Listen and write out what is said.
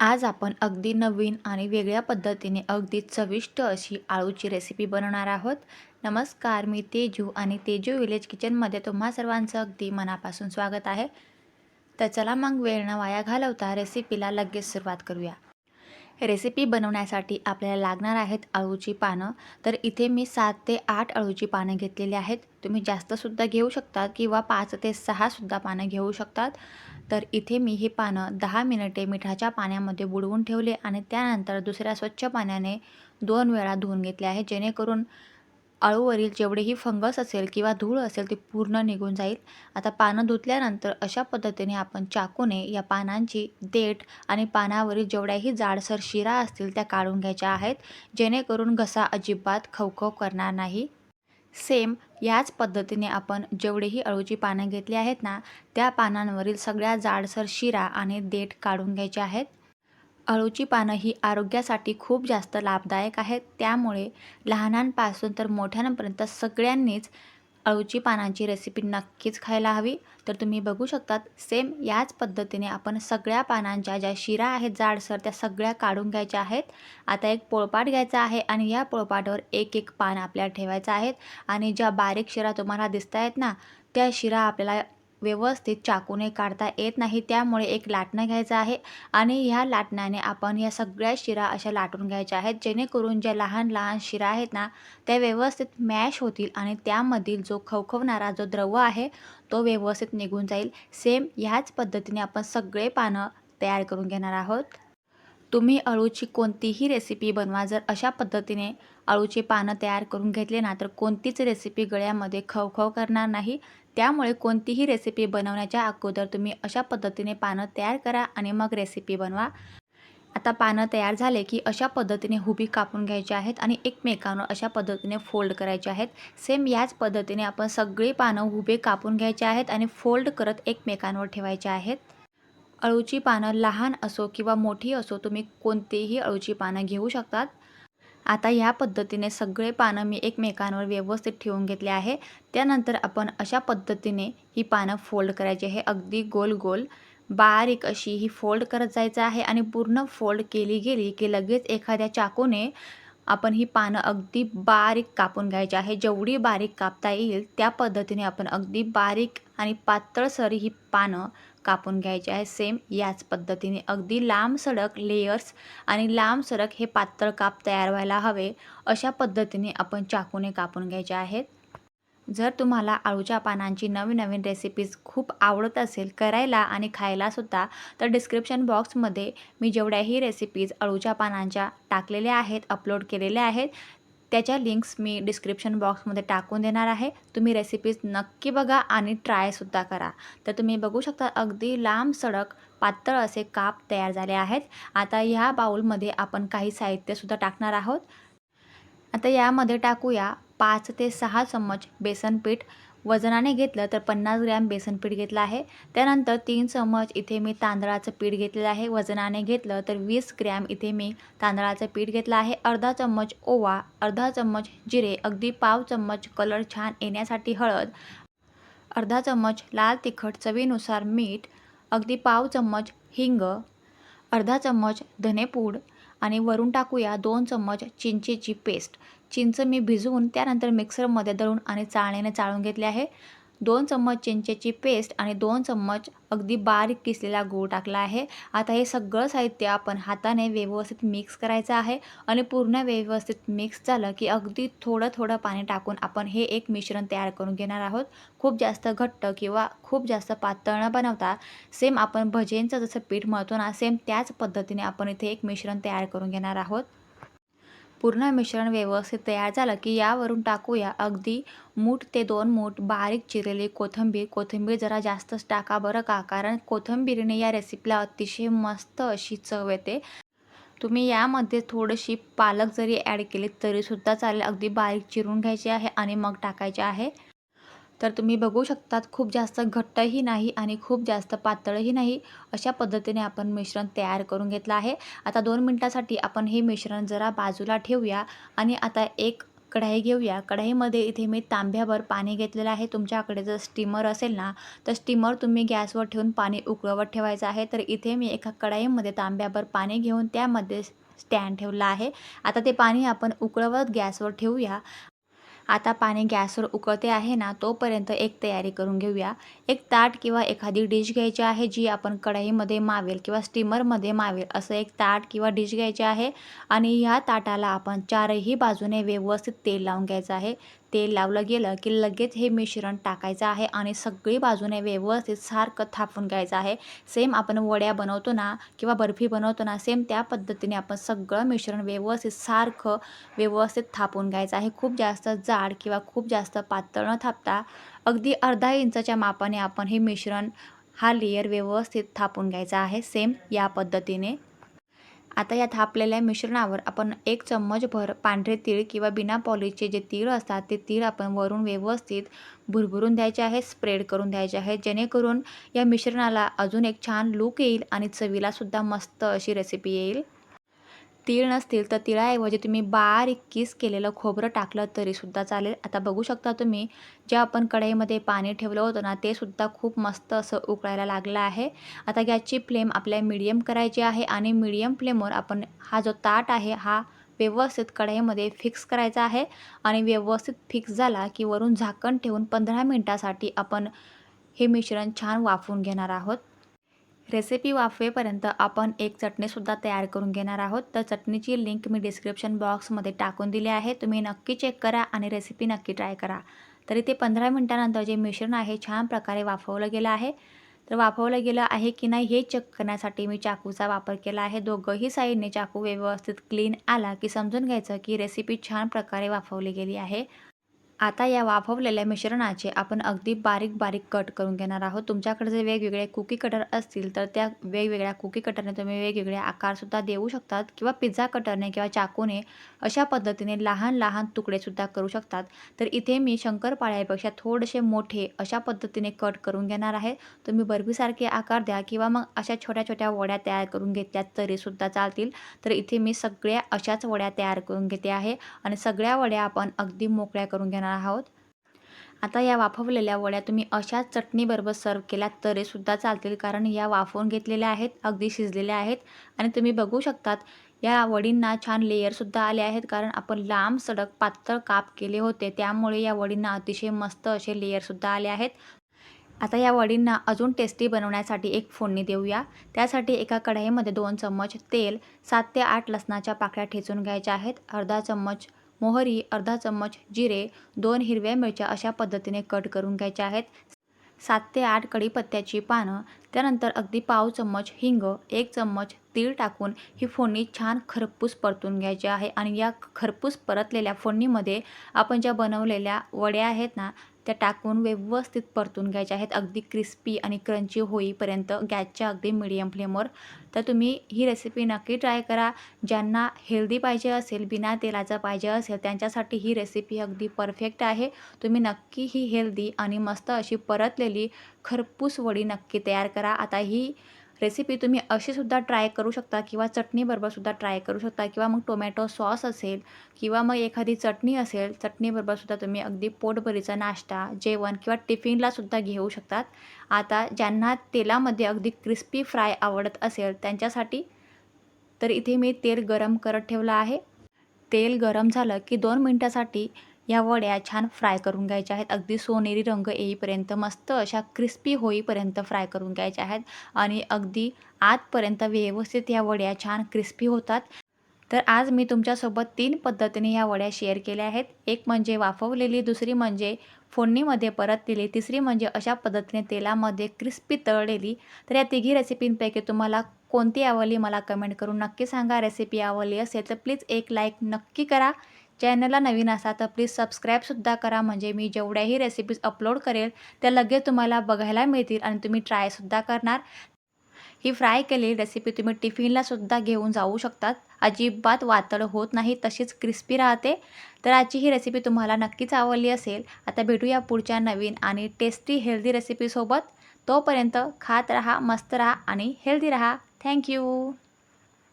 आज आपण अगदी नवीन आणि वेगळ्या पद्धतीने अगदी चविष्ट अशी आळूची रेसिपी बनवणार आहोत. नमस्कार मी तेजू आणि तेजू विलेज किचनमध्ये तुम्हा सर्वांचं अगदी मनापासून स्वागत आहे. तर चला मग वेळ न वाया घालवता रेसिपीला लगेच सुरुवात करूया. रेसिपी बनवण्यासाठी आपल्याला लागणार आहेत अळूची पानं. तर इथे मी सात ते आठ अळूची पानं घेतलेली आहेत. तुम्ही जास्तसुद्धा घेऊ शकतात किंवा पाच ते सहासुद्धा पानं घेऊ शकतात. तर इथे मी ही पानं दहा मिनिटे मिठाच्या पाण्यामध्ये बुडवून ठेवले आणि त्यानंतर दुसऱ्या स्वच्छ पाण्याने दोन वेळा धुवून घेतले आहे. जेणेकरून अळूवरील जेवढेही फंगस असेल किंवा धूळ असेल ते पूर्ण निघून जाईल. आता पानं धुतल्यानंतर अशा पद्धतीने आपण चाकूने या पानांची देठ आणि पानावरील जेवढ्याही जाडसर शिरा असतील त्या काढून घ्यायच्या आहेत. जेणेकरून घसा अजिबात खवखव करणार नाही. सेम याच पद्धतीने आपण जेवढेही अळूची पानं घेतली आहेत ना त्या पानांवरील सगळ्या जाडसर शिरा आणि देठ काढून घ्यायचे आहेत. अळूची पानं ही आरोग्यासाठी खूप जास्त लाभदायक आहेत. त्यामुळे लहानांपासून तर मोठ्यांपर्यंत सगळ्यांनीच अळूची पानांची रेसिपी नक्कीच खायला हवी. तर तुम्ही बघू शकतात सेम याच पद्धतीने आपण सगळ्या पानांच्या ज्या शिरा आहेत जाडसर त्या सगळ्या काढून घ्यायच्या आहेत. आता एक पोळपाट घ्यायचा आहे आणि या पोळपाटावर एक एक पान आपल्याला ठेवायचं आहेत. आणि ज्या बारीक शिरा तुम्हाला दिसत आहेत ना त्या शिरा आपल्याला व्यवस्थित चाकूने काढता येत नाही. त्यामुळे एक लाटणं घ्यायचं आहे आणि ह्या लाटण्याने आपण या सगळ्या शिरा अशा लाटून घ्यायच्या आहेत. जेणेकरून ज्या लहान लहान शिरा आहेत ना त्या व्यवस्थित मॅश होतील आणि त्यामधील जो खवखवणारा जो द्रव आहे तो व्यवस्थित निघून जाईल. सेम ह्याच पद्धतीने आपण सगळे पानं तयार करून घेणार आहोत. तुम्ही अळूची कोणतीही रेसिपी बनवा. जर अशा पद्धतीने अळूचे पानं तयार करून घेतले ना तर कोणतीच रेसिपी गळ्यामध्ये खवखव करणार नाही. त्यामुळे कोणतीही रेसिपी बनवण्याच्या अगोदर तुम्ही अशा पद्धतीने पानं तयार करा आणि मग रेसिपी बनवा. आता पानं तयार झाले की अशा पद्धतीने हुबी कापून घ्यायची आहेत आणि एकमेकांवर अशा पद्धतीने फोल्ड करायचे आहेत. सेम याच पद्धतीने आपण सगळी पानं हुबे कापून घ्यायचे आहेत आणि फोल्ड करत एकमेकांवर ठेवायचे आहेत. अळूची पानं लहान असो किंवा मोठी असो तुम्ही कोणतेही अळूची पानं घेऊ शकतात. आता ह्या पद्धतीने सगळे पानं मी एकमेकांवर व्यवस्थित ठेवून घेतले आहे. त्यानंतर आपण अशा पद्धतीने ही पानं फोल्ड करायची आहे. अगदी गोल गोल बारीक अशी ही फोल्ड करत जायचं आहे आणि पूर्ण फोल्ड केली गेली की लगेच एखाद्या चाकूने आपण ही पानं अगदी बारीक कापून घ्यायची आहे. जेवढी बारीक कापता येईल त्या पद्धतीने आपण अगदी बारीक आणि पातळसरी ही पानं कापून घ्यायची आहे. सेम याच पद्धतीने. अगदी लांब सडक लेयर्स आणि लांब सडक हे पातळ काप तयार व्हायला हवे. अशा पद्धतीने आपण चाकूने कापून घ्यायचे आहेत. जर तुम्हाला आळूच्या पानांची नवीन नवीन रेसिपीज खूप आवडत असेल करायला आणि खायलासुद्धा तर डिस्क्रिप्शन बॉक्समध्ये मी जेवढ्याही रेसिपीज अळूच्या पानांच्या टाकलेल्या आहेत अपलोड केलेल्या आहेत त्याच्या लिंक्स मी डिस्क्रिप्शन बॉक्समध्ये टाकून देणार आहे. तुम्ही रेसिपीज नक्की बघा आणि ट्रायसुद्धा करा. तर तुम्ही बघू शकता अगदी लांब सडक पातळ असे काप तयार झाले आहेत. आता ह्या बाऊलमध्ये आपण काही साहित्यसुद्धा टाकणार आहोत. आता यामध्ये टाकूया पाच ते सहा चम्मच बेसन पीठ वजनाने घेतलं तर पन्नास ग्रॅम बेसन पीठ घेतलं आहे. त्यानंतर तीन चम्मच इथे मी तांदळाचं पीठ घेतलेलं आहे. वजनाने घेतलं तर वीस ग्रॅम इथे मी तांदळाचं पीठ घेतलं आहे. अर्धा चम्मच ओवा अर्धा चम्मच जिरे अगदी पाव चम्मच कलर छान येण्यासाठी हळद अर्धा चम्मच लाल तिखट चवीनुसार मीठ अगदी पाव चम्मच हिंग अर्धा चम्मच धनेपूड आणि वरून टाकूया दोन चम्मच चिंचेची पेस्ट चिंच मी भिजवून त्यानंतर मिक्सरमध्ये दळून आणि चाळणीने चाळून घेतले आहे. दोन चम्मच चिंचेची पेस्ट आणि दोन चम्मच अगदी बारीक किसलेला गूळ टाकला आहे. आता हे सगळं साहित्य आपण हाताने व्यवस्थित मिक्स करायचं आहे आणि पूर्ण व्यवस्थित मिक्स झालं की अगदी थोडं थोडं पाणी टाकून आपण हे एक मिश्रण तयार करून घेणार आहोत. खूप जास्त घट्ट किंवा खूप जास्त पातळ न बनवता सेम आपण भजेंचं जसं पीठ मळतो ना सेम त्याच पद्धतीने आपण इथे एक मिश्रण तयार करून घेणार आहोत. पूर्ण मिश्रण व्यवस्थित तयार झालं की यावरून टाकूया अगदी मूठ ते दोन मूठ बारीक चिरलेली कोथिंबीर. कोथिंबीर जरा जास्तच टाका बरं का? कारण कोथिंबीरीने या रेसिपीला अतिशय मस्त अशी चव येते. तुम्ही यामध्ये थोडीशी पालक जरी ॲड केली तरीसुद्धा चालेल. अगदी बारीक चिरून घ्यायची आहे आणि मग टाकायचे आहे. तर तुम्ही बघू शकतात खूप जास्त घट्टही नाही आणि खूप जास्त पातळही नाही अशा पद्धतीने आपण मिश्रण तयार करून घेतलं आहे. आता दोन मिनटासाठी आपण हे मिश्रण जरा बाजूला ठेवूया आणि आता एक कढाई घेऊया. कढाईमध्ये इथे मी तांब्यावर पाणी घेतलेलं आहे. तुमच्याकडे जर स्टीमर असेल ना तर स्टीमर तुम्ही गॅसवर ठेवून पाणी उकळवत ठेवायचं आहे. तर इथे मी एका कढाईमध्ये तांब्यावर पाणी घेऊन त्यामध्ये स्टँड ठेवला आहे. आता ते पाणी आपण उकळवत गॅसवर ठेवूया आता पाणी गॅसवर उकळते आहे ना तोपर्यंत एक तयारी करून घेऊया. एक ताट किंवा एखादी डिश घ्यायची आहे जी आपण कढईमध्ये मावेल किंवा स्टीमरमध्ये मावेल असं एक ताट किंवा डिश घ्यायची आहे. आणि ह्या ताटाला आपण चारही बाजूने व्यवस्थित तेल लावून घ्यायचं आहे. तेल लावलं गेलं की लगेच हे मिश्रण टाकायचं आहे आणि सगळी बाजूने व्यवस्थित सारखं थापून घ्यायचं आहे. सेम आपण वड्या बनवतो ना किंवा बर्फी बनवतो ना सेम त्या पद्धतीने आपण सगळं मिश्रण व्यवस्थित सारखं व्यवस्थित थापून घ्यायचं आहे. खूप जास्त जाड किंवा खूप जास्त पातळ न थापता अगदी अर्धा इंचाच्या मापाने आपण हे मिश्रण हा लेयर व्यवस्थित थापून घ्यायचा आहे. सेम या पद्धतीने आता या थापलेल्या मिश्रणावर आपण एक चम्मचभर पांढरे तीळ किंवा बिना पॉलिशचे जे तीळ असतात ते तीळ आपण वरून व्यवस्थित भुरभुरून द्यायचे आहे स्प्रेड करून द्यायचे आहे. जेणेकरून या मिश्रणाला अजून एक छान लूक येईल आणि चवीलासुद्धा मस्त अशी रेसिपी येईल. तीळ नसतील तर तिळाऐवजी तुम्ही बारीक किस केलेलं खोबरं टाकलं तरीसुद्धा चालेल. आता बघू शकता तुम्ही जे आपण कढईमध्ये पाणी ठेवलं होतं ना ते सुद्धा खूप मस्त असं उकळायला लागलं आहे. आता गॅसची फ्लेम आपल्या मिडियम करायची आहे आणि मिडियम फ्लेमवर आपण हा जो ताट आहे हा व्यवस्थित कढईमध्ये फिक्स करायचा आहे आणि व्यवस्थित फिक्स झाला की वरून झाकण ठेवून पंधरा मिनटासाठी आपण हे मिश्रण छान वाफवून घेणार आहोत. रेसिपी वाफवेपर्यंत आपण एक चटणीसुद्धा तयार करून घेणार आहोत. तर चटणीची लिंक मी डिस्क्रिप्शन बॉक्समध्ये टाकून दिली आहे. तुम्ही नक्की चेक करा आणि रेसिपी नक्की ट्राय करा. तरी ते पंधरा मिनटानंतर जे मिश्रण आहे छान प्रकारे वाफवलं गेलं आहे. तर वाफवलं गेलं आहे की नाही हे चेक करण्यासाठी मी चाकूचा वापर केला आहे. दोघंही साईडने चाकू व्यवस्थित क्लीन आला की समजून घ्यायचं की रेसिपी छान प्रकारे वाफवली गेली आहे. आता या वाफवलेल्या मिश्रणाचे आपण अगदी बारीक बारीक कट करून घेणार आहोत. तुमच्याकडे जर वेगवेगळे कुकी कटर असतील तर त्या वेगवेगळ्या कुकी कटरने तुम्ही वेगवेगळे आकारसुद्धा देऊ शकतात किंवा पिझ्झा कटरने किंवा चाकूने अशा पद्धतीने लहान लहान तुकडेसुद्धा करू शकतात. तर इथे मी शंकरपाळ्यापेक्षा थोडेसे मोठे अशा पद्धतीने कट करून घेणार आहे. तुम्ही बर्फीसारखे आकार द्या किंवा मग अशा छोट्या छोट्या वड्या तयार करून घेतल्या तरीसुद्धा चालतील. तर इथे मी सगळ्या अशाच वड्या तयार करून घेते आहे आणि सगळ्या वड्या आपण अगदी मोकळ्या करून घेणार आहोत? आता या वाफवलेल्या वड्या तुम्ही अशाच चटणीबरोबर सर्व केल्या तरीसुद्धा चालतील. कारण या वाफवून घेतलेल्या आहेत अगदी शिजलेल्या आहेत. आणि तुम्ही बघू शकतात या वडींना छान लेयरसुद्धा आले आहेत. कारण आपण लांब सडक पातळ काप केले होते. त्यामुळे या वडींना अतिशय मस्त असे लेयरसुद्धा आले आहेत. आता या वडींना अजून टेस्टी बनवण्यासाठी एक फोडणी देऊया. त्यासाठी एका कढईमध्ये दोन चम्मच तेल सात ते आठ लसणाच्या पाकळ्या ठेचून घ्यायच्या आहेत. अर्धा चम्मच मोहरी अर्धा चम्मच जिरे दोन हिरव्या मिरच्या अशा पद्धतीने कट करून घ्यायच्या आहेत. सात ते आठ कढीपत्त्याची पानं त्यानंतर अगदी पाव चम्मच हिंग एक चम्मच तीळ टाकून ही फोडणी छान खरपूस परतून घ्यायची आहे. आणि या खरपूस परतलेल्या फोडणीमध्ये आपण ज्या बनवलेल्या वड्या आहेत ना त्या टाकून व्यवस्थित परतून घ्यायच्या आहेत. अगदी क्रिस्पी आणि क्रंची होईपर्यंत गॅसच्या अगदी मिडियम फ्लेमवर तर तुम्ही ही रेसिपी नक्की ट्राय करा. ज्यांना हेल्दी पाहिजे असेल बिना तेलाचं पाहिजे असेल त्यांच्यासाठी ही रेसिपी अगदी परफेक्ट आहे. तुम्ही नक्की ही हेल्दी आणि मस्त अशी परतलेली खरपूस वडी नक्की तयार करा. आता ही रेसिपी तुम्ही अशीसुद्धा ट्राय करू शकता किंवा चटणीबरोबरसुद्धा ट्राय करू शकता किंवा मग टोमॅटो सॉस असेल किंवा मग एखादी चटणी असेल चटणीबरोबरसुद्धा तुम्ही अगदी पोटभरीचा नाश्ता जेवण किंवा टिफिनलासुद्धा घेऊ शकतात. आता ज्यांना तेलामध्ये अगदी क्रिस्पी फ्राय आवडत असेल त्यांच्यासाठी तर इथे मी तेल गरम करत ठेवलं आहे. तेल गरम झालं की दोन मिनटासाठी या वड्या छान फ्राय करून घ्यायच्या आहेत. अगदी सोनेरी रंग येईपर्यंत मस्त अशा क्रिस्पी होईपर्यंत फ्राय करून घ्यायच्या आहेत. आणि अगदी आतपर्यंत व्यवस्थित या वड्या छान क्रिस्पी होतात. तर आज मी तुमच्यासोबत तीन पद्धतीने या वड्या शेअर केल्या आहेत. एक म्हणजे वाफवलेली दुसरी म्हणजे फोडणीमध्ये परत दिली तिसरी म्हणजे अशा पद्धतीने तेलामध्ये क्रिस्पी तळलेली. तर या तिघी रेसिपींपैकी तुम्हाला कोणती आवडली मला कमेंट करून नक्की सांगा. रेसिपी आवडली असेल तर प्लीज एक लाईक नक्की करा. चॅनलला नवीन असा तर प्लीज सबस्क्राईबसुद्धा करा. म्हणजे मी जेवढ्याही रेसिपीज अपलोड करेल त्या लगेच तुम्हाला बघायला मिळतील आणि तुम्ही ट्रायसुद्धा करणार. ही फ्राय केलेली रेसिपी तुम्ही टिफिनलासुद्धा घेऊन जाऊ शकतात. अजिबात वातळ होत नाही तशीच क्रिस्पी राहते. तर आजची ही रेसिपी तुम्हाला नक्कीच आवडली असेल. आता भेटूया पुढच्या नवीन आणि टेस्टी हेल्दी रेसिपीसोबत तोपर्यंत खात रहा मस्त रहा आणि हेल्दी रहा. थँक्यू